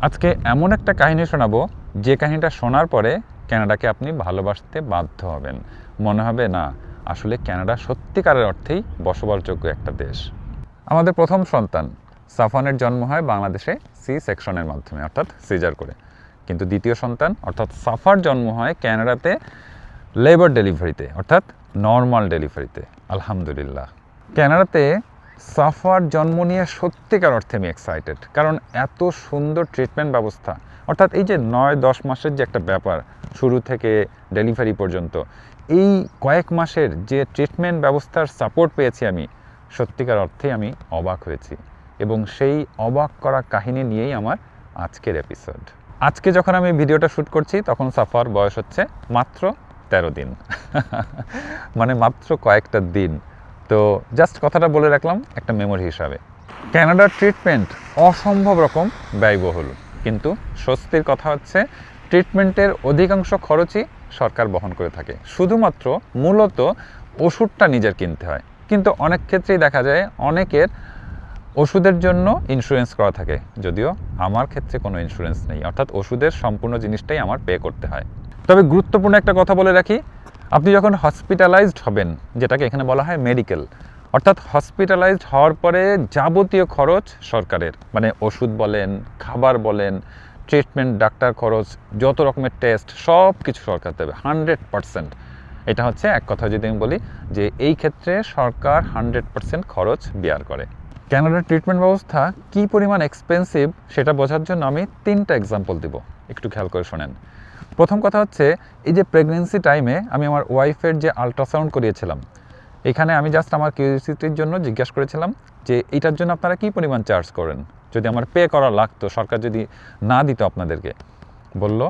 আজকে এমন একটা কাহিনী শোনাবো, যে কাহিনীটা শোনার পরে ক্যানাডাকে আপনি ভালোবাসতে বাধ্য হবেন। মনে হবে, না, আসলে ক্যানাডা সত্যিকারের অর্থেই বসবাসযোগ্য একটা দেশ। আমাদের প্রথম সন্তান সাফানের জন্ম হয় বাংলাদেশে সি সেকশনের মাধ্যমে, অর্থাৎ সিজার করে। কিন্তু দ্বিতীয় সন্তান, অর্থাৎ সাফার জন্ম হয় ক্যানাডাতে লেবার ডেলিভারিতে অর্থাৎ নর্মাল ডেলিভারিতে আলহামদুলিল্লাহ। ক্যানাডাতে সাফার জন্ম নিয়ে সত্যিকার অর্থে আমি এক্সাইটেড কারণ এত সুন্দর ট্রিটমেন্ট ব্যবস্থা। অর্থাৎ এই যে নয়, দশ মাসের যে একটা ব্যাপার, শুরু থেকে ডেলিভারি পর্যন্ত, এই কয়েক মাসের যে ট্রিটমেন্ট ব্যবস্থার সাপোর্ট পেয়েছি আমি, সত্যিকার অর্থে আমি অবাক হয়েছি। এবং সেই অবাক করা কাহিনী নিয়েই আমার আজকের এপিসোড আজকে যখন আমি ভিডিওটা শ্যুট করছি, তখন সাফার বয়স হচ্ছে মাত্র তেরো দিন। মানে মাত্র কয়েকটা দিন। তো জাস্ট কথাটা বলে রাখলাম, একটা মেমোরি হিসাবে। ক্যানাডার ট্রিটমেন্ট অসম্ভব রকম ব্যয়বহুল, কিন্তু স্বস্তির কথা হচ্ছে ট্রিটমেন্টের অধিকাংশ খরচই সরকার বহন করে থাকে। শুধুমাত্র মূলত ওষুধটা নিজের কিনতে হয়। কিন্তু অনেক ক্ষেত্রেই দেখা যায় অনেকের ওষুধের জন্য ইন্স্যুরেন্স করা থাকে, যদিও আমার ক্ষেত্রে কোনো ইন্স্যুরেন্স নেই। অর্থাৎ ওষুধের সম্পূর্ণ জিনিসটাই আমার পে করতে হয়। তবে গুরুত্বপূর্ণ একটা কথা বলে রাখি আপনি যখন হসপিটালাইজড হবেন, যেটাকে এখানে বলা হয় মেডিকেল অর্থাৎ হসপিটালাইজড হওয়ার পরে যাবতীয় খরচ সরকারের মানে ওষুধ বলেন, খাবার বলেন ট্রিটমেন্ট ডাক্তার খরচ, যত রকমের টেস্ট সব কিছু সরকার দেবে হান্ড্রেড পারসেন্ট এটা হচ্ছে এক কথা যদি আমি বলি যে এই ক্ষেত্রে সরকার হান্ড্রেড পারসেন্ট খরচ বিয়ার করে। ক্যানাডার ট্রিটমেন্ট ব্যবস্থা কী পরিমাণ এক্সপেন্সিভ সেটা বোঝার জন্য আমি তিনটা এক্সাম্পল দিব। একটু খেয়াল করে শোনেন। প্রথম কথা হচ্ছে, এই যে প্রেগনেন্সি টাইমে আমি আমার ওয়াইফের যে আলট্রাসাউন্ড করিয়েছিলাম, এখানে আমি জাস্ট আমার কিউরিয়াসিটির জন্য জিজ্ঞাসা করেছিলাম যে এটার জন্য আপনারা কি পরিমাণ চার্জ করেন? যদি আমার পে করা লাগতো, সরকার যদি না দিত আপনাদেরকে, বলল,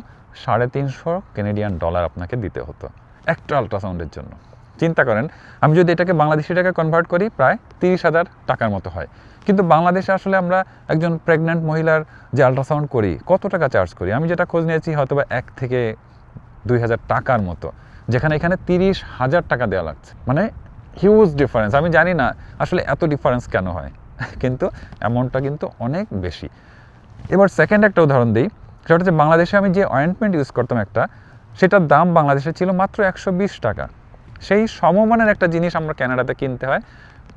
সাড়ে তিনশো কেনেডিয়ান ডলার আপনাকে দিতে হতো, একটা আলট্রাসাউন্ডের জন্য। চিন্তা করেন, আমি যদি এটাকে বাংলাদেশি টাকা কনভার্ট করি, প্রায় তিরিশ হাজার টাকার মতো হয়। কিন্তু বাংলাদেশে আসলে আমরা একজন প্রেগন্যান্ট মহিলার যে আলট্রাসাউন্ড করি, কত টাকা চার্জ করি? আমি যেটা খোঁজ নিয়েছি হয়তো বা এক থেকে দুই হাজার টাকার মতো, যেখানে এখানে তিরিশ হাজার টাকা দেওয়া লাগছে। মানে হিউজ ডিফারেন্স আমি জানি না আসলে এত ডিফারেন্স কেন হয়, কিন্তু অ্যামাউন্টটা কিন্তু অনেক বেশি। এবার সেকেন্ড একটা উদাহরণ দিই, সেটা হচ্ছে বাংলাদেশে আমি যে অয়েন্টমেন্ট ইউজ করতাম একটা, সেটার দাম বাংলাদেশে ছিল মাত্র একশো বিশ টাকা। সেই সমমানের একটা জিনিস আমরা ক্যানাডাতে কিনতে হয়,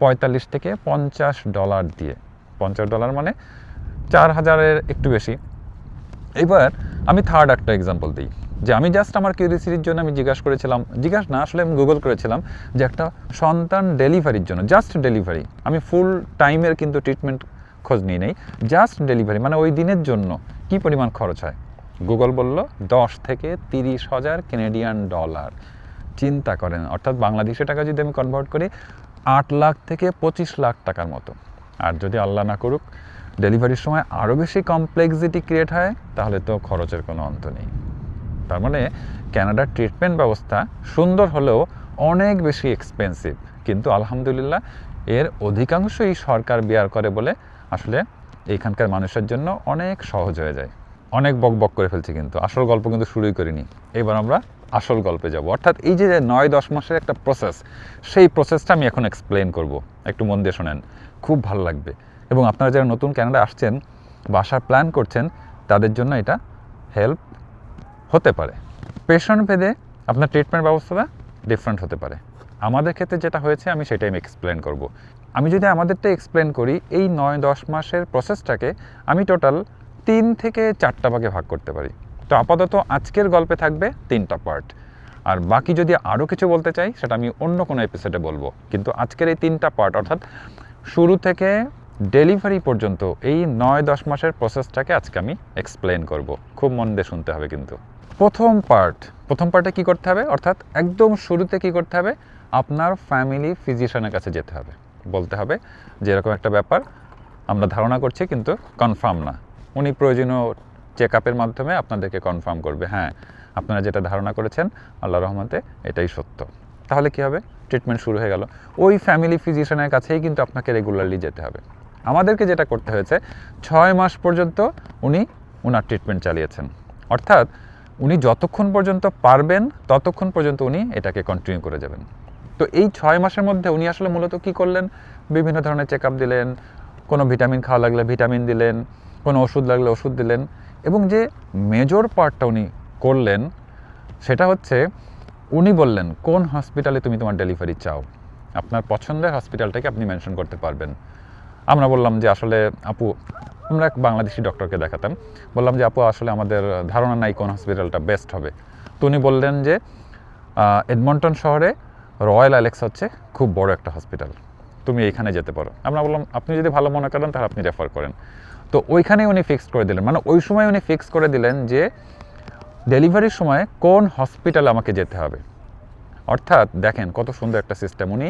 পঁয়তাল্লিশ থেকে পঞ্চাশ ডলার দিয়ে। পঞ্চাশ ডলার মানে চার হাজারের একটু বেশি। এবার আমি থার্ড একটা এক্সাম্পল দিই, যে আমি জাস্ট আমার কিউরিয়াসিটির জন্য আমি জিজ্ঞাসা করেছিলাম, জিজ্ঞাসা না, আসলে আমি গুগল করেছিলাম যে একটা সন্তান ডেলিভারির জন্য জাস্ট ডেলিভারি আমি ফুল টাইমের কিন্তু ট্রিটমেন্ট খোঁজ নিয়ে নেই জাস্ট ডেলিভারি মানে ওই দিনের জন্য কি পরিমাণ খরচ হয়? গুগল বলল দশ থেকে তিরিশ হাজার কেনেডিয়ান ডলার চিন্তা করেন। অর্থাৎ বাংলাদেশি টাকা যদি আমি কনভার্ট করি, আট লাখ থেকে পঁচিশ লাখ টাকার মতো। আর যদি আল্লাহ না করুক ডেলিভারির সময় আরও বেশি কমপ্লেক্সিটি ক্রিয়েট হয়, তাহলে তো খরচের কোনো অন্ত নেই। তার মানে ক্যানাডার ট্রিটমেন্ট ব্যবস্থা সুন্দর হলেও অনেক বেশি এক্সপেন্সিভ কিন্তু আলহামদুলিল্লাহ, এর অধিকাংশই সরকার বিয়ার করে বলে আসলে এখানকার মানুষের জন্য অনেক সহজ হয়ে যায়। অনেক বক বক করে ফেলছি কিন্তু। আসল গল্প কিন্তু শুরুই করিনি। এবার আমরা আসল গল্পে যাব। অর্থাৎ এই যে নয় দশ মাসের একটা প্রসেস সেই প্রসেসটা আমি এখন এক্সপ্লেন করব। একটু মন দিয়ে শোনেন। খুব ভালো লাগবে। এবং আপনারা যারা নতুন ক্যানাডা আসছেন বা আসার প্ল্যান করছেন, তাদের জন্য এটা হেল্প হতে পারে। পেশেন্ট ভেদে আপনার ট্রিটমেন্ট ব্যবস্থাটা ডিফারেন্ট হতে পারে। আমাদের ক্ষেত্রে যেটা হয়েছে, আমি সেটাই আমি এক্সপ্লেন করব। আমি যদি আমাদেরটা এক্সপ্লেন করি, এই নয় দশ মাসের প্রসেসটাকে আমি টোটাল তিন থেকে চারটা ভাগে ভাগ করতে পারি। তো আপাতত আজকের গল্পে থাকবে তিনটা পার্ট আর বাকি যদি আরও কিছু বলতে চাই, সেটা আমি অন্য কোনো এপিসোডে বলব। কিন্তু আজকের এই তিনটা পার্ট অর্থাৎ শুরু থেকে ডেলিভারি পর্যন্ত এই নয় দশ মাসের প্রসেসটাকে আজকে আমি এক্সপ্লেন করব। খুব মন দিয়ে শুনতে হবে কিন্তু। প্রথম পার্ট প্রথম পার্টে কী করতে হবে? অর্থাৎ একদম শুরুতে কী করতে হবে? আপনার ফ্যামিলি ফিজিশিয়ানের কাছে যেতে হবে। বলতে হবে যে এরকম একটা ব্যাপার, আমরা ধারণা করছি কিন্তু কনফার্ম না। উনি প্রয়োজনীয় চেক আপের মাধ্যমে আপনাদেরকে কনফার্ম করবে হ্যাঁ আপনারা যেটা ধারণা করেছেন আল্লাহ রহমতে এটাই সত্য। তাহলে কি হবে? ট্রিটমেন্ট শুরু হয়ে গেল। ওই ফ্যামিলি ফিজিশিয়ানের কাছেই কিন্তু আপনাকে রেগুলারলি যেতে হবে। আমাদেরকে যেটা করতে হয়েছে, ছয় মাস পর্যন্ত উনি ওনার ট্রিটমেন্ট চালিয়েছেন। অর্থাৎ উনি যতক্ষণ পর্যন্ত পারবেন, ততক্ষণ পর্যন্ত উনি এটাকে কন্টিনিউ করে যাবেন। তো এই ছয় মাসের মধ্যে উনি আসলে মূলত কী করলেন? বিভিন্ন ধরনের চেক দিলেন, কোনো ভিটামিন খাওয়া লাগলে ভিটামিন দিলেন কোনো ওষুধ লাগলে ওষুধ দিলেন এবং যে মেজর পার্টটা উনি করলেন, সেটা হচ্ছে উনি বললেন, কোন হসপিটালে তুমি তোমার ডেলিভারি চাও? আপনার পছন্দের হসপিটালটাকে আপনি মেনশন করতে পারবেন। আমরা বললাম যে, আসলে আপু, আমরা এক বাংলাদেশি ডক্টরকে দেখাতাম। বললাম যে, আপু, আসলে আমাদের ধারণা নাই কোন হসপিটালটা বেস্ট হবে। তো উনি বললেন যে এডমন্টন শহরে রয়্যাল অ্যালেক্স হচ্ছে খুব বড় একটা হসপিটাল তুমি এইখানে যেতে পারো। আমরা বললাম, আপনি যদি ভালো মনে করেন, তাহলে আপনি রেফার করেন। তো ওইখানেই উনি ফিক্সড করে দিলেন। মানে ওই সময় উনি ফিক্স করে দিলেন যে ডেলিভারির সময় কোন হসপিটালে আমাকে যেতে হবে। অর্থাৎ দেখেন কত সুন্দর একটা সিস্টেম উনি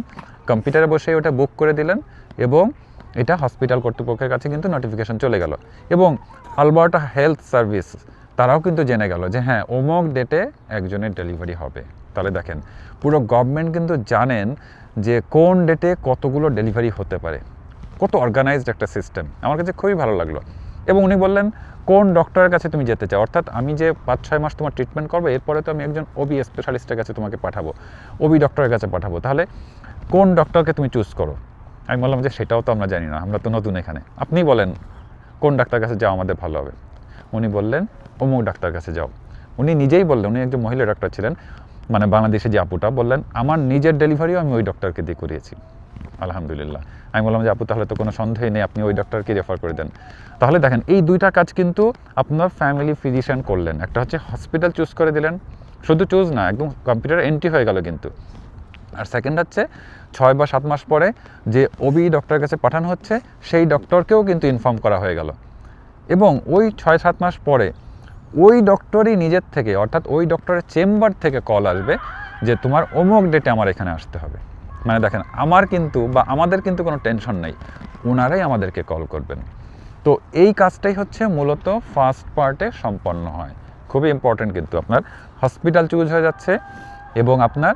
কম্পিউটারে বসে ওটা বুক করে দিলেন এবং এটা হসপিটাল কর্তৃপক্ষের কাছে কিন্তু নোটিফিকেশন চলে গেল। এবং আলবার্টা হেলথ সার্ভিস তারাও কিন্তু জেনে গেল যে হ্যাঁ অমুক ডেটে একজনের ডেলিভারি হবে। তাহলে দেখেন, পুরো গভর্নমেন্ট কিন্তু জানেন যে কোন ডেটে কতগুলো ডেলিভারি হতে পারে। কত অর্গানাইজড একটা সিস্টেম আমার কাছে খুবই ভালো লাগল। এবং উনি বললেন, কোন ডক্টরের কাছে তুমি যেতে চাও? অর্থাৎ আমি যে পাঁচ ছয় মাস তোমার ট্রিটমেন্ট করব, এরপরে তো আমি একজন ওবি স্পেশালিস্টের কাছে তোমাকে পাঠাবো ওবি ডক্টরের কাছে পাঠাবো। তাহলে কোন ডক্টরকে তুমি চুজ করো? আমি বললাম যে সেটাও তো আমরা জানি না, আমরা তো নতুন এখানে। আপনি বলেন, কোন ডাক্তার কাছে যাও, আমাদের ভালো হবে। উনি বললেন, অমুক ডাক্তার কাছে যাও। উনি নিজেই বললেন, উনি একজন মহিলা ডাক্তার ছিলেন মানে বাংলাদেশে যে আপুটা, বললেন, আমার নিজের ডেলিভারিও আমি ওই ডক্টরকে দিয়ে করিয়েছি। আলহামদুলিল্লাহ। আমি বললাম যে, আপু, তাহলে তো কোনো সন্দেহই নেই, আপনি ওই ডক্টরকে রেফার করে দেন। তাহলে দেখেন, এই দুইটা কাজ কিন্তু আপনার ফ্যামিলি ফিজিশিয়ান করলেন। একটা হচ্ছে হসপিটাল চুজ করে দিলেন। শুধু চুজ না, একদম কম্পিউটার এন্ট্রি হয়ে গেল কিন্তু। আর সেকেন্ড হচ্ছে, ছয় বা সাত মাস পরে যে ওবি ডক্টরের কাছে পাঠানো হচ্ছে, সেই ডক্টরকেও কিন্তু ইনফর্ম করা হয়ে গেল। এবং ওই ছয় সাত মাস পরে ওই ডক্টরই নিজের থেকে, অর্থাৎ ওই ডক্টরের চেম্বার থেকে কল আসবে যে, তোমার অমুক ডেটে আমার এখানে আসতে হবে। মানে দেখেন, আমার কিন্তু বা আমাদের কিন্তু কোনো টেনশন নেই। ওনারাই আমাদেরকে কল করবেন। তো এই কাজটাই হচ্ছে মূলত ফার্স্ট পার্টে সম্পন্ন হয়। খুবই ইম্পর্টেন্ট কিন্তু আপনার। হসপিটাল চুজ হয়ে যাচ্ছে এবং আপনার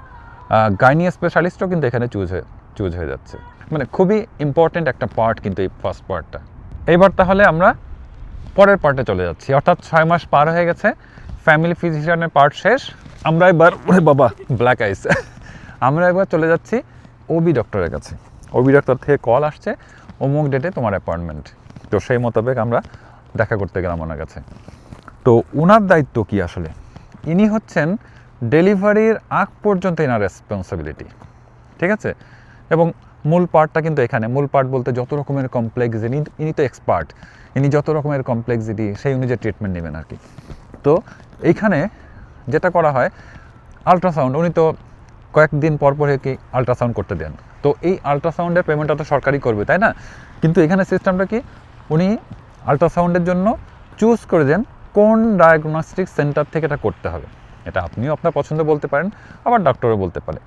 গাইনি স্পেশালিস্টও কিন্তু এখানে চুজ হয়ে চুজ হয়ে যাচ্ছে। মানে খুবই ইম্পর্টেন্ট একটা পার্ট কিন্তু এই ফার্স্ট পার্টটা এইবার তাহলে আমরা পরের পার্টে চলে যাচ্ছি। অর্থাৎ ছয় মাস পার হয়ে গেছে। ফ্যামিলি ফিজিশিয়ানের পার্ট শেষ। আমরা এবার, ওরে বাবা ব্ল্যাক আইস আমরা এবার চলে যাচ্ছি ওবি ডক্টরের কাছে। ওবি ডক্টর থেকে কল আসছে, অমুক ডেটে তোমার অ্যাপয়েন্টমেন্ট তো সেই মোতাবেক আমরা দেখা করতে গেলাম ওনার কাছে। তো ওনার দায়িত্ব কি আসলে? ইনি হচ্ছেন ডেলিভারির আগ পর্যন্ত এনার রেসপন্সিবিলিটি ঠিক আছে? এবং মূল পার্টটা কিন্তু এখানে। মূল পার্ট বলতে যত রকমের কমপ্লেক্স ইনি ইনি তো এক্সপার্ট ইনি যত রকমের কমপ্লেক্সিটি সেই অনুযায়ী ট্রিটমেন্ট নেবেন আর কি। তো এইখানে যেটা করা হয় আলট্রাসাউন্ড উনি তো কয়েকদিন পর পর কি আলট্রাসাউন্ড করতে দেন। তো এই আলট্রাসাউন্ডের পেমেন্টটা তো সরকারই করবে, তাই না? কিন্তু এখানে সিস্টেমটা কি? উনি আলট্রাসাউন্ডের জন্য চুজ করে দেন কোন ডায়াগনস্টিক সেন্টার থেকে এটা করতে হবে। এটা আপনিও আপনার পছন্দ বলতে পারেন, আবার ডক্টরও বলতে পারে।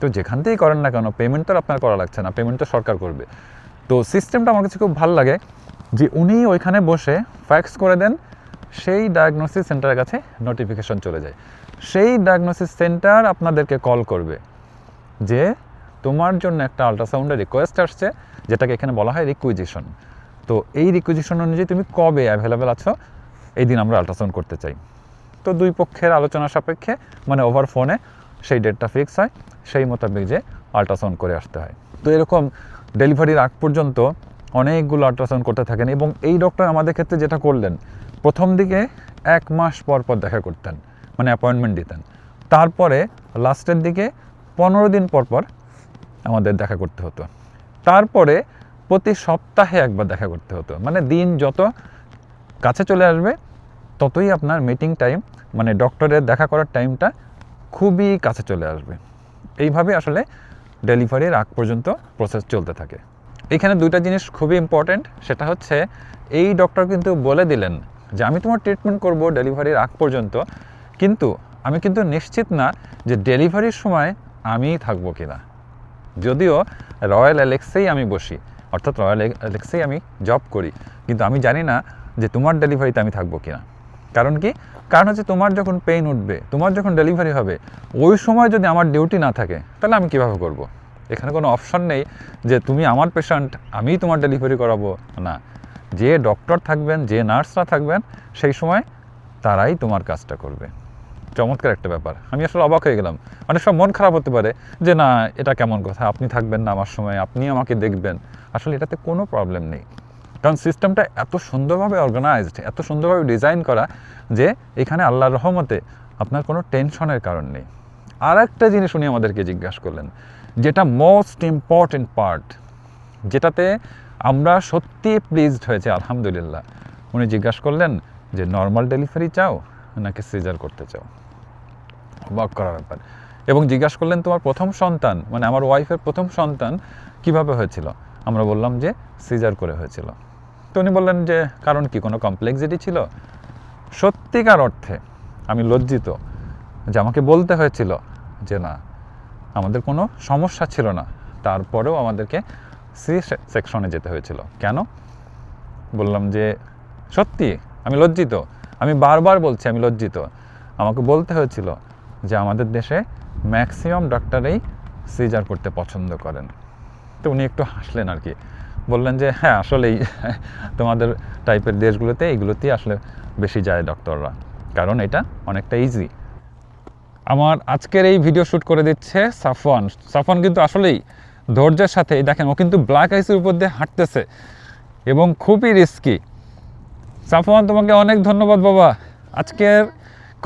তো যেখান থেকেই করেন না কেন পেমেন্ট তো আপনার করা লাগছে না পেমেন্ট তো সরকার করবে। তো সিস্টেমটা আমার কাছে খুব ভালো লাগে যে উনি ওইখানে বসে ফ্যাক্স করে দেন, সেই ডায়াগনোসিস সেন্টারের কাছে নোটিফিকেশন চলে যায়। সেই ডায়াগনোসিস সেন্টার আপনাদেরকে কল করবে যে তোমার জন্য একটা আলট্রাসাউন্ডের রিকোয়েস্ট আসছে, যেটাকে এখানে বলা হয় রিকুইজিশন তো এই রিকুইজিশন অনুযায়ী তুমি কবে অ্যাভেলেবেল আছো, এই দিন আমরা আলট্রাসাউন্ড করতে চাই। তো দুই পক্ষের আলোচনা সাপেক্ষে মানে ওভার ফোনে সেই ডেটটা ফিক্স হয়, সেই মোতাবেক যে আলট্রাসাউন্ড করে আসতে হয়। তো এরকম ডেলিভারির আগ পর্যন্ত অনেকগুলো আলট্রাসাউন্ড করতে থাকেন এবং এই ডক্টর আমাদের ক্ষেত্রে যেটা করলেন, প্রথম দিকে এক মাস পর পর দেখা করতেন। মানে অ্যাপয়েন্টমেন্ট দিতেন। তারপরে লাস্টের দিকে পনেরো দিন পর পর আমাদের দেখা করতে হতো। তারপরে প্রতি সপ্তাহে একবার দেখা করতে হতো। মানে দিন যত কাছে চলে আসবে, ততই আপনার মিটিং টাইম মানে ডক্টরের দেখা করার টাইমটা খুবই কাছে চলে আসবে। এইভাবে আসলে ডেলিভারির আগ পর্যন্ত প্রসেস চলতে থাকে। এখানে দুইটা জিনিস খুবই ইম্পর্ট্যান্ট সেটা হচ্ছে এই ডক্টর কিন্তু বলে দিলেন যে, আমি তোমার ট্রিটমেন্ট করব ডেলিভারির আগ পর্যন্ত। কিন্তু আমি কিন্তু নিশ্চিত না যে ডেলিভারির সময় আমিই থাকব কিনা। যদিও রয়্যাল অ্যালেক্সেই আমি বসি, অর্থাৎ রয়্যাল অ্যালেক্সেই আমি জব করি, কিন্তু আমি জানি না যে তোমার ডেলিভারিতে আমি থাকব কিনা। কারণ কি? কারণ হচ্ছে তোমার যখন পেইন উঠবে, তোমার যখন ডেলিভারি হবে, ওই সময় যদি আমার ডিউটি না থাকে, তাহলে আমি কীভাবে করব। এখানে কোনো অপশন নেই যে তুমি আমার পেশেন্ট আমিই তোমার ডেলিভারি করাবো, না। যে ডক্টর থাকবেন, যে নার্সরা থাকবেন, সেই সময় তারাই তোমার কাজটা করবে। চমৎকার একটা ব্যাপার। আমি আসলে অবাক হয়ে গেলাম। অনেক সময় মন খারাপ হতে পারে যে, না, এটা কেমন কথা? আপনি থাকবেন না আমার সময়, আপনি আমাকে দেখবেন। আসলে এটাতে কোনো প্রবলেম নেই। কারণ সিস্টেমটা এত সুন্দরভাবে অর্গানাইজড এত সুন্দরভাবে ডিজাইন করা যে, এখানে আল্লাহর রহমতে আপনার কোনো টেনশনের কারণ নেই। আর একটা জিনিস উনি আমাদেরকে জিজ্ঞাসা করলেন, যেটা মোস্ট ইম্পর্টেন্ট পার্ট যেটাতে আমরা সত্যি প্লিজড হয়েছে, আলহামদুলিল্লাহ। উনি জিজ্ঞাসা করলেন যে নর্মাল ডেলিভারি চাও নাকি সিজার করতে চাও? অবাক করার ব্যাপার। এবং জিজ্ঞাসা করলেন, তোমার প্রথম সন্তান? মানে আমার ওয়াইফের প্রথম সন্তান কীভাবে হয়েছিল? আমরা বললাম যে সিজার করে হয়েছিল। তো উনি বললেন যে, কারণ কি? কোনো কমপ্লেক্সিটি ছিল? সত্যিকার অর্থে আমি লজ্জিত যে আমাকে বলতে হয়েছিল যে, না, আমাদের কোনো সমস্যা ছিল না। তারপরেও আমাদেরকে সি সেকশনে যেতে হয়েছিল। কেন? বললাম যে, সত্যি, আমি লজ্জিত। আমি বারবার বলছি, আমি লজ্জিত। আমাকে বলতে হয়েছিল যে আমাদের দেশে ম্যাক্সিমাম ডাক্তারেই সিজার করতে পছন্দ করেন। তো উনি একটু হাসলেন আর কি বললেন যে হ্যাঁ আসলেই তোমাদের টাইপের দেশগুলোতে এইগুলোতেই আসলে বেশি যায় ডক্টররা। কারণ এটা অনেকটা ইজি আমার আজকের এই ভিডিও শ্যুট করে দিচ্ছে সাফওয়ান। সাফওয়ান কিন্তু আসলেই ধৈর্যের সাথে দেখেন, ও কিন্তু ব্ল্যাক আইসের উপর দিয়ে হাঁটতেছে এবং খুবই রিস্কি সাফওয়ান, তোমাকে অনেক ধন্যবাদ বাবা। আজকের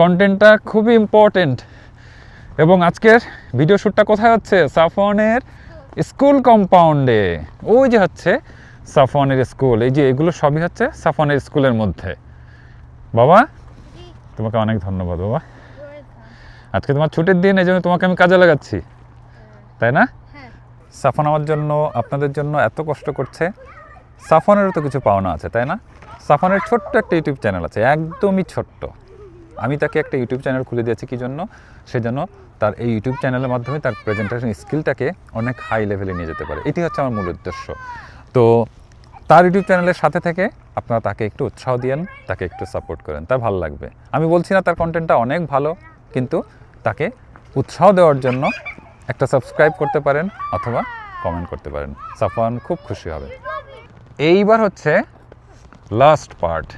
কন্টেন্টটা খুবই ইম্পর্টেন্ট এবং আজকের ভিডিও শ্যুটটা কোথায় হচ্ছে? সাফওয়ানের স্কুল কম্পাউন্ডে ওই যে হচ্ছে সাফওয়ানের স্কুল। এই যে এগুলো সবই হচ্ছে সাফনের স্কুলের মধ্যে। বাবা, তোমাকে অনেক ধন্যবাদ, বাবা। আজকে তোমার ছুটির দিন, এই জন্য তোমাকে আমি কাজে লাগাচ্ছি। তাই না? সাফন আমার জন্য, আপনাদের জন্য এত কষ্ট করছে। সাফনেরও তো কিছু পাওনা আছে, তাই না? সাফনের ছোট্ট একটা ইউটিউব চ্যানেল আছে, একদমই ছোট্ট। আমি তাকে একটা ইউটিউব চ্যানেল খুলে দিয়েছি, কি জন্য? সেজন্য তার এই ইউটিউব চ্যানেলের মাধ্যমে তার প্রেজেন্টেশন স্কিলটাকে অনেক হাই লেভেলে নিয়ে যেতে পারে। এটি হচ্ছে আমার মূল উদ্দেশ্য। তো তার ইউটিউব চ্যানেলের সাথে থেকে আপনারা তাকে একটু উৎসাহ দিয়েন, তাকে একটু সাপোর্ট করেন। তার ভালো লাগবে। আমি বলছি না তার কন্টেন্টটা অনেক ভালো, কিন্তু তাকে উৎসাহ দেওয়ার জন্য একটা সাবস্ক্রাইব করতে পারেন অথবা কমেন্ট করতে পারেন। সাফান খুব খুশি হবে। এইবার হচ্ছে লাস্ট পার্ট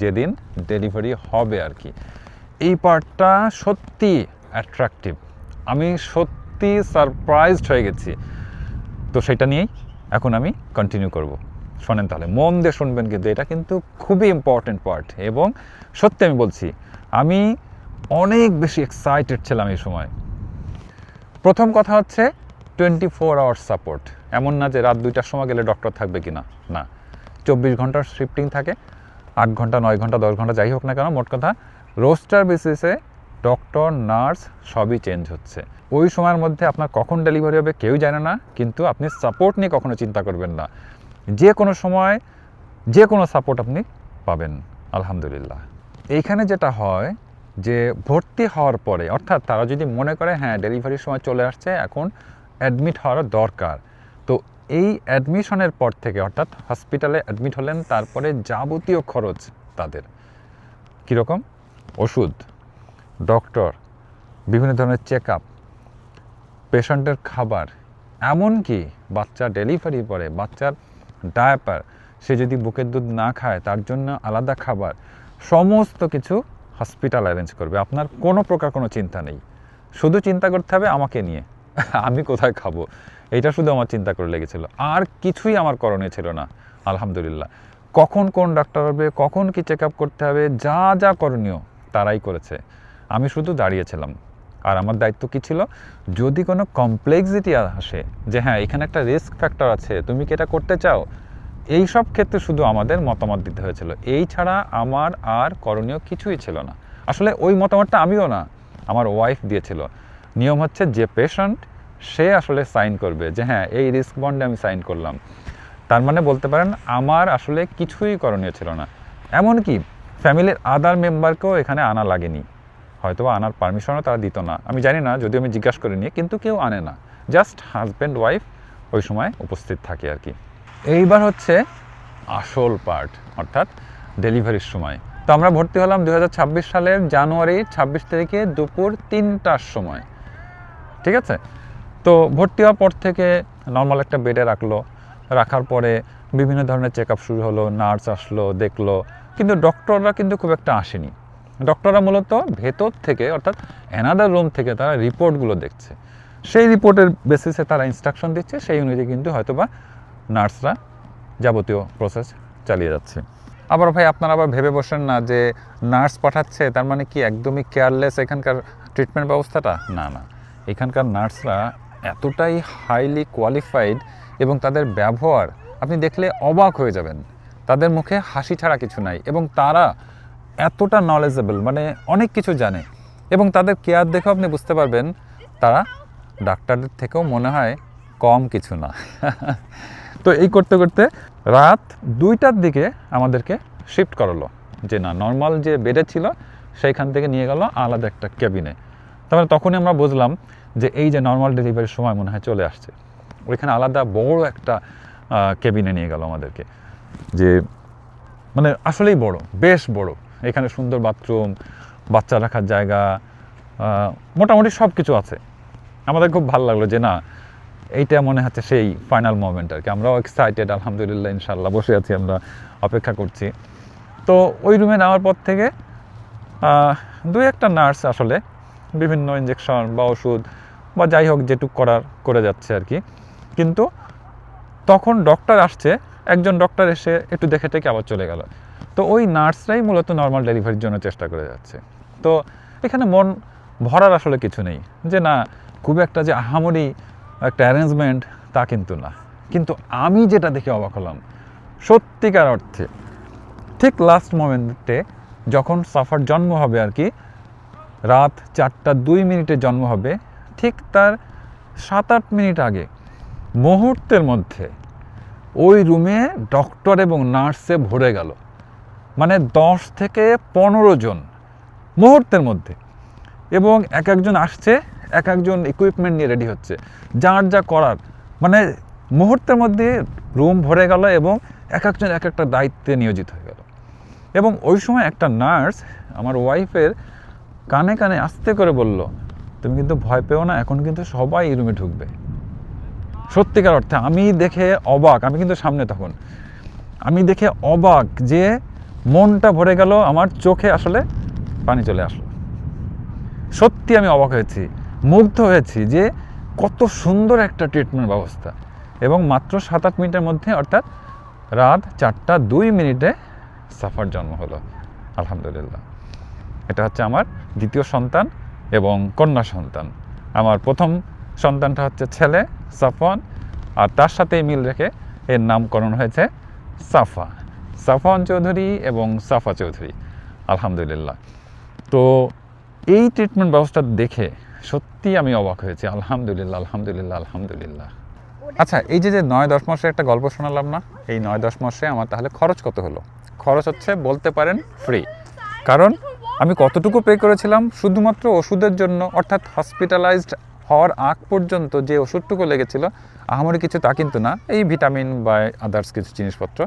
যেদিন ডেলিভারি হবে আর কি। এই পার্টটা সত্যি অ্যাট্রাকটিভ আমি সত্যি সারপ্রাইজড হয়ে গেছি। তো সেটা নিয়েই এখন আমি কন্টিনিউ করব। শোনেন তাহলে, মন দিয়ে শুনবেন কিন্তু এটা কিন্তু খুবই ইম্পর্টেন্ট পার্ট এবং সত্যি আমি বলছি, আমি অনেক বেশি এক্সাইটেড ছিলাম এই সময়। প্রথম কথা হচ্ছে টোয়েন্টি ফোর আওয়ার্স সাপোর্ট এমন না যে রাত দুইটার সময় গেলে ডক্টর থাকবে কি না। না চব্বিশ ঘণ্টার শিফটিং থাকে, আট ঘণ্টা, নয় ঘণ্টা, দশ ঘণ্টা, যাই হোক না কেন, মোট কথা রোস্টার বেসিসে ডক্টর, নার্স সবই চেঞ্জ হচ্ছে। ওই সময়ের মধ্যে আপনার কখন ডেলিভারি হবে কেউ জানে না, কিন্তু আপনি সাপোর্ট নিয়ে কখনো চিন্তা করবেন না। যে কোনো সময়, যে কোনো সাপোর্ট আপনি পাবেন, আলহামদুলিল্লাহ। এইখানে যেটা হয় যে ভর্তি হওয়ার পরে, অর্থাৎ তারা যদি মনে করে হ্যাঁ ডেলিভারির সময় চলে আসছে, এখন অ্যাডমিট হওয়ার দরকার। তো এই অ্যাডমিশনের পর থেকে, অর্থাৎ হসপিটালে অ্যাডমিট হলেন, তারপরে যাবতীয় খরচ তাদের। কীরকম? ওষুধ, ডক্টর, বিভিন্ন ধরনের চেক আপ পেশেন্টের খাবার, এমনকি বাচ্চা ডেলিভারি পরে বাচ্চার ডায়াপার, সে যদি বুকের দুধ না খায় তার জন্য আলাদা খাবার, সমস্ত কিছু হসপিটাল অ্যারেঞ্জ করবে। আপনার কোনো প্রকার কোনো চিন্তা নেই। শুধু চিন্তা করতে হবে আমাকে নিয়ে। আমি কোথায় খাব? এটা শুধু আমার চিন্তা করে লেগেছিল। আর কিছুই আমার করণীয় ছিল না, আলহামদুলিল্লাহ। কখন কোন ডাক্তার হবে কখন কি চেক আপ করতে হবে, যা যা করণীয় তারাই করেছে। আমি শুধু দাঁড়িয়েছিলাম। আর আমার দায়িত্ব কী ছিল? যদি কোনো কমপ্লেক্সিটি আসে যে হ্যাঁ এখানে একটা রিস্ক ফ্যাক্টর আছে, তুমি কি এটা করতে চাও? এই সব ক্ষেত্রে শুধু আমাদের মতামত দিতে হয়েছিল। এই ছাড়া আমার আর করণীয় কিছুই ছিল না। আসলে ওই মতামতটা আমিও না, আমার ওয়াইফ দিয়েছিল। নিয়ম হচ্ছে যে পেশেন্ট সে আসলে সাইন করবে যে হ্যাঁ এই রিস্ক বন্ডে আমি সাইন করলাম। তার মানে বলতে পারেন, আমার আসলে কিছুই করণীয় ছিল না। এমনকি ফ্যামিলির আদার মেম্বারকেও এখানে আনা লাগেনি। হয়তো আনার পারমিশনও তারা দিত না। আমি জানি না, যদিও আমি জিজ্ঞাসা করিনি, কিন্তু কেউ আনে না। জাস্ট হাজব্যান্ড, ওয়াইফ ওই সময় উপস্থিত থাকে আর কি। এইবার হচ্ছে আসল পার্ট, অর্থাৎ ডেলিভারির সময়। তো আমরা ভর্তি হলাম দু হাজার ছাব্বিশ সালের জানুয়ারি ছাব্বিশ তারিখে দুপুর তিনটার সময়। ঠিক আছে? তো ভর্তি হওয়ার পর থেকে নর্মাল একটা বেডে রাখল। রাখার পরে বিভিন্ন ধরনের চেক শুরু হলো নার্স আসলো, দেখল কিন্তু ডক্টররা কিন্তু খুব একটা আসেনি। ডক্টররা মূলত ভেতর থেকে অর্থাৎ অ্যানাদার রুম থেকে তারা রিপোর্টগুলো দেখছে। সেই রিপোর্টের বেসিসে তারা ইনস্ট্রাকশন দিচ্ছে, সেই অনুযায়ী কিন্তু হয়তোবা নার্সরা যাবতীয় প্রসেস চালিয়ে যাচ্ছে। আবার ভাই, আপনারা আবার ভেবে বসেন না যে নার্স পাঠাচ্ছে, তার মানে কি একদমই কেয়ারলেস এখানকার ট্রিটমেন্ট ব্যবস্থাটা? না না। এখানকার নার্সরা এতটাই হাইলি কোয়ালিফাইড এবং তাদের ব্যবহার, আপনি দেখলে অবাক হয়ে যাবেন। তাদের মুখে হাসি ছাড়া কিছু নাই এবং তারা এতটা নলেজেবল মানে অনেক কিছু জানে। এবং তাদের কেয়ার দেখেও আপনি বুঝতে পারবেন, তারা ডাক্তারদের থেকেও মনে হয় কম কিছু না। তো এই করতে করতে রাত দুইটার দিকে আমাদেরকে শিফট করালো। যে না নর্মাল যে বেডে ছিল, সেইখান থেকে নিয়ে গেল আলাদা একটা ক্যাবিনে তারপরে তখনই আমরা বুঝলাম যে এই যে নর্মাল ডেলিভারির সময় মনে হয় চলে আসছে। ওইখানে আলাদা বড় একটা কেবিনে নিয়ে গেল আমাদেরকে। যে মানে আসলেই বড়, বেশ বড়। এখানে সুন্দর বাথরুম, বাচ্চা রাখার জায়গা মোটামুটি সব কিছু আছে। আমাদের খুব ভালো লাগল যে না, এইটা মনে হচ্ছে সেই ফাইনাল মোমেন্ট আর কি। আমরাও এক্সাইটেড আলহামদুলিল্লাহ ইনশাল্লাহ বসে আছি আমরা, অপেক্ষা করছি। তো ওই রুমে নেওয়ার পর থেকে দুই একটা নার্স আসলে, বিভিন্ন ইঞ্জেকশন বা ওষুধ বা যাই হোক যেটুক করার, করে যাচ্ছে আর কি। কিন্তু তখন ডক্টর আসছে একজন ডক্টর এসে একটু দেখে টেকে আবার চলে গেল। তো ওই নার্সরাই মূলত নর্মাল ডেলিভারির জন্য চেষ্টা করে যাচ্ছে। তো এখানে মন ভরার আসলে কিছু নেই যে না, খুব একটা যে আহামরি একটা অ্যারেঞ্জমেন্ট তা কিন্তু না। কিন্তু আমি যেটা দেখে অবাক হলাম, সত্যিকার অর্থে ঠিক লাস্ট মোমেন্টে যখন সাফার জন্ম হবে আর কি, রাত চারটা দুই মিনিটে জন্ম হবে, ঠিক তার সাত আট মিনিট আগে মুহূর্তের মধ্যে ওই রুমে ডক্টর এবং নার্সে ভরে গেল। মানে দশ থেকে পনেরো জন মুহূর্তের মধ্যে। এবং এক একজন আসছে, এক একজন ইকুইপমেন্ট নিয়ে রেডি হচ্ছে। যার যা করার। মানে মুহূর্তের মধ্যে রুম ভরে গেল এবং এক একজন এক একটা দায়িত্বে নিয়োজিত হয়ে গেল। এবং ওই সময় একটা নার্স আমার ওয়াইফের কানে কানে আস্তে করে বলল, তুমি কিন্তু ভয় পেও না, এখন কিন্তু সবাই এই রুমে ঢুকবে। সত্যিকার অর্থে আমি দেখে অবাক, আমি কিন্তু সামনে তখন। আমি দেখে অবাক যে মনটা ভরে গেল, আমার চোখে আসলে পানি চলে আসলো। সত্যি আমি অবাক হয়েছি, মুগ্ধ হয়েছি যে কত সুন্দর একটা ট্রিটমেন্ট ব্যবস্থা। এবং মাত্র সাত আট মিনিটের মধ্যে অর্থাৎ রাত চারটা দুই মিনিটে সাফার জন্ম হলো, আলহামদুলিল্লাহ। এটা হচ্ছে আমার দ্বিতীয় সন্তান এবং কন্যা সন্তান। আমার প্রথম সন্তানটা হচ্ছে ছেলে, সাফওয়ান, আর তার সাথেই মিল রেখে এর নামকরণ হয়েছে সাফা। সাফওয়ান চৌধুরী এবং সাফা চৌধুরী, আলহামদুলিল্লাহ। তো এই ট্রিটমেন্ট ব্যবস্থা দেখে সত্যি আমি অবাক হয়েছি। আলহামদুলিল্লাহ আলহামদুলিল্লাহ আলহামদুলিল্লাহ। আচ্ছা এই যে যে নয় দশ মাসে একটা গল্প শোনালাম না? এই নয় দশ মাসে আমার তাহলে খরচ কত হলো? খরচ হচ্ছে বলতে পারেন ফ্রি কারণ আমি কতটুকু পে করেছিলাম? শুধুমাত্র ওষুধের জন্য, অর্থাৎ হসপিটালাইজড হওয়ার আগ পর্যন্ত যে ওষুধটুকু লেগেছিল, আহামরি কিছু তা কিন্তু না। এই ভিটামিন বা আদার্স কিছু জিনিসপত্র।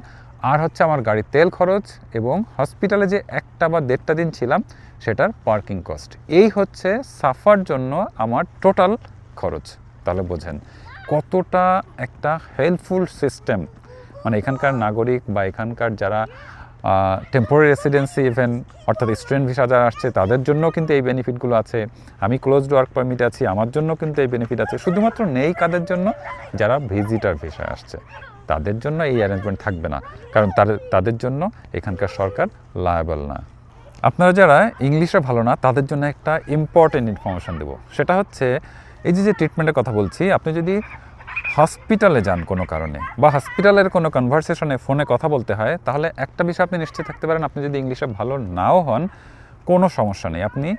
আর হচ্ছে আমার গাড়ির তেল খরচ এবং হসপিটালে যে একটা বা দেড়টা দিন ছিলাম, সেটার পার্কিং কস্ট এই হচ্ছে সাফার জন্য আমার টোটাল খরচ। তাহলে বোঝেন কতটা একটা হেল্পফুল সিস্টেম মানে এখানকার নাগরিক বা এখানকার যারা টেম্পোরারি রেসিডেন্সি ইভেন অর্থাৎ স্টুডেন্ট ভিসা যারা আসছে, তাদের জন্য কিন্তু এই বেনিফিটগুলো আছে। আমি ক্লোজড ওয়ার্ক পারমিট আছি, আমার জন্য কিন্তু এই বেনিফিট আছে। শুধুমাত্র নেই কাদের জন্য? যারা ভিজিটার ভিসা আসছে, তাদের জন্য এই অ্যারেঞ্জমেন্ট থাকবে না। কারণ তাদের তাদের জন্য এখানকার সরকার লায়াবল না। আপনারা যারা ইংলিশে ভালো না, তাদের জন্য একটা ইম্পর্টেন্ট ইনফরমেশান দেবো। সেটা হচ্ছে, এই যে যে ট্রিটমেন্টের কথা বলছি, আপনি যদি হসপিটালে যান কোনো কারণে বা হসপিটালের কোনো কনভারসেশনে ফোনে কথা বলতে হয়, তাহলে একটা বিষয় আপনি নিশ্চিত থাকতে পারেন, আপনি যদি ইংলিশে ভালো নাও হন, কোনো সমস্যা নেই। আপনি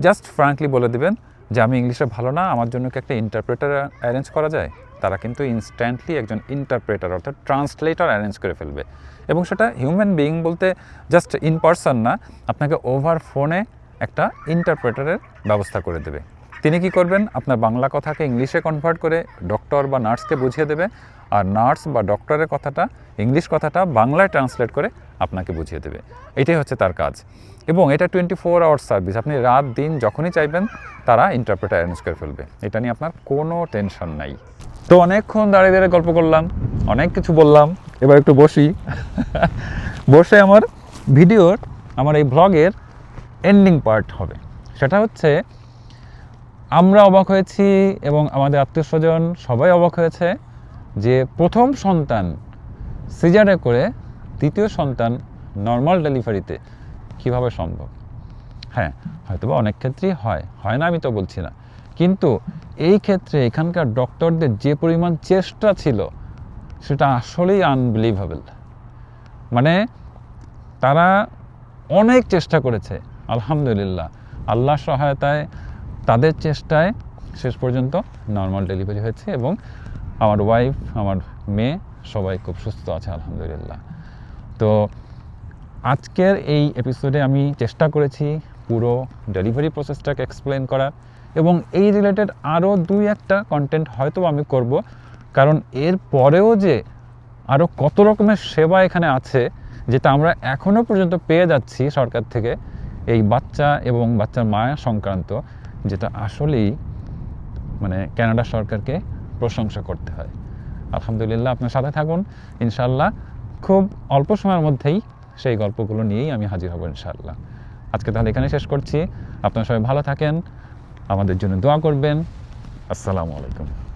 জাস্ট ফ্রাঙ্কলি বলে দেবেন যে, আমি ইংলিশে ভালো না, আমার জন্য কি একটা ইন্টারপ্রেটার অ্যারেঞ্জ করা যায়? তারা কিন্তু ইনস্ট্যান্টলি একজন ইন্টারপ্রেটার অর্থাৎ ট্রান্সলেটার অ্যারেঞ্জ করে ফেলবে। এবং সেটা হিউম্যান বিইং বলতে জাস্ট ইন পার্সন না, আপনাকে ওভার ফোনে একটা ইন্টারপ্রেটারের ব্যবস্থা করে দেবে। তিনি কি করবেন? আপনার বাংলা কথাকে ইংলিশে কনভার্ট করে ডক্টর বা নার্সকে বুঝিয়ে দেবে আর নার্স বা ডক্টরের কথাটা, ইংলিশ কথাটা বাংলায় ট্রান্সলেট করে আপনাকে বুঝিয়ে দেবে। এটাই হচ্ছে তার কাজ। এবং এটা টোয়েন্টি ফোর আওয়ার সার্ভিস আপনি রাত দিন যখনই চাইবেন তারা ইন্টারপ্রেটার অ্যারেঞ্জ করে ফেলবে। এটা নিয়ে আপনার কোনো টেনশন নাই। তো অনেকক্ষণ দাঁড়িয়ে দাঁড়িয়ে গল্প করলাম, অনেক কিছু বললাম, এবার একটু বসি। বসে আমার ভিডিওর, আমার এই ব্লগের এন্ডিং পার্ট হবে। সেটা হচ্ছে আমরা অবাক হয়েছি এবং আমাদের আত্মীয় স্বজন সবাই অবাক হয়েছে যে প্রথম সন্তান সিজারে করে দ্বিতীয় সন্তান নর্মাল ডেলিভারিতে কীভাবে সম্ভব? হ্যাঁ হয়তো বা অনেক ক্ষেত্রেই হয়। হয় না, আমি তো বলছি না। কিন্তু এই ক্ষেত্রে এখানকার ডক্টরদের যে পরিমাণ চেষ্টা ছিল, সেটা আসলেই আনবিলিভেবল মানে তারা অনেক চেষ্টা করেছে, আলহামদুলিল্লাহ। আল্লাহর সহায়তায় তাদের চেষ্টায় শেষ পর্যন্ত নর্মাল ডেলিভারি হয়েছে এবং আমার ওয়াইফ আমার মেয়ে সবাই খুব সুস্থ আছে, আলহামদুলিল্লাহ। তো আজকের এই এপিসোডে আমি চেষ্টা করেছি পুরো ডেলিভারি প্রসেসটাকে এক্সপ্লেন করার এবং এই রিলেটেড আরও দুই একটা কন্টেন্ট হয়তো আমি করব, কারণ এর পরেও যে আরও কত রকমের সেবা এখানে আছে, যেটা আমরা এখনও পর্যন্ত পেয়ে যাচ্ছি সরকার থেকে, এই বাচ্চা এবং বাচ্চার মায়া সংক্রান্ত যেটা আসলেই মানে ক্যানাডা সরকারকে প্রশংসা করতে হয়। আলহামদুলিল্লাহ, আপনার সাথে থাকুন ইনশাল্লাহ খুব অল্প সময়ের মধ্যেই সেই গল্পগুলো নিয়েই আমি হাজির হব ইনশাল্লাহ আজকে তাহলে এখানে শেষ করছি। আপনারা সবাই ভালো থাকেন, আমাদের জন্য দোয়া করবেন। আসসালামু আলাইকুম।